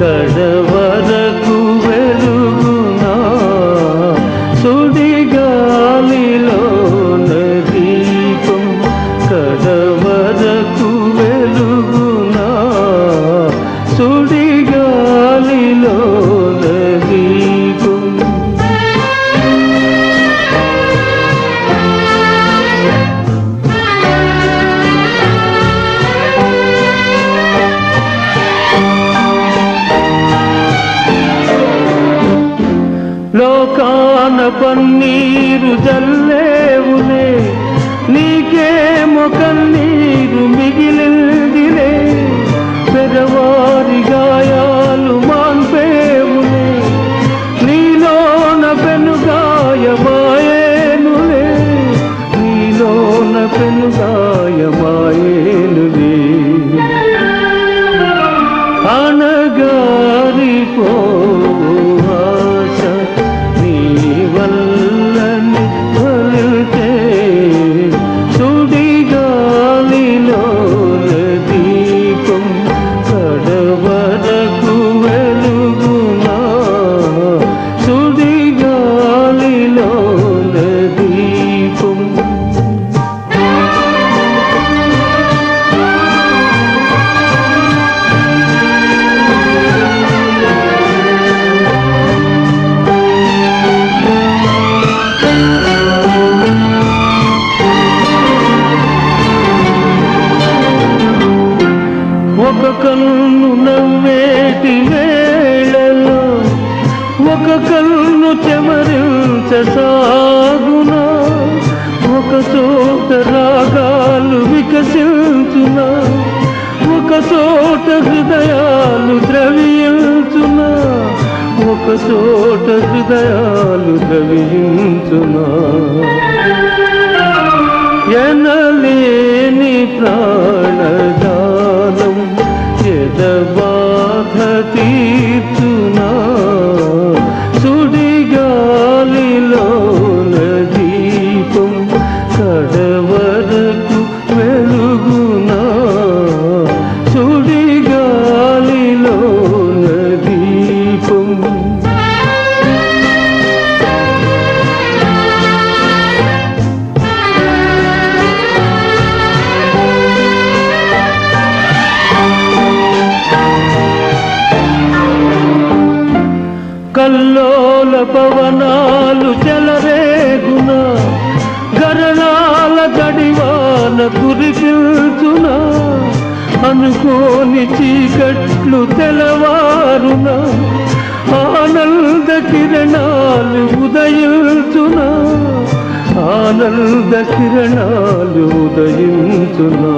కడవరకు లోకాన పన్నీరు జల్లేవులే నీకేమో కన్నీరు మిగిలిన కన్ను నవ్వేటి వేళలో ఒక కన్ను చెమరించసాగునా? ఒక చోట రాగాలు వికసించునా? ఒక చోట హృదయాలు ద్రవించునా? ఒక చోట హృదయాలు ద్రవించునా? ఎనలేని ప్రాణ సుడిగాలిలోన దీపం కల్లోల పవనాలు చెలరేగున గరణాల గడివాన కురిపిల్చున అనుకోని చీకట్లు తెలవారున ఆనంద కిరణాలు ఉదయించున ఆనంద కిరణాలు ఉదయించునా.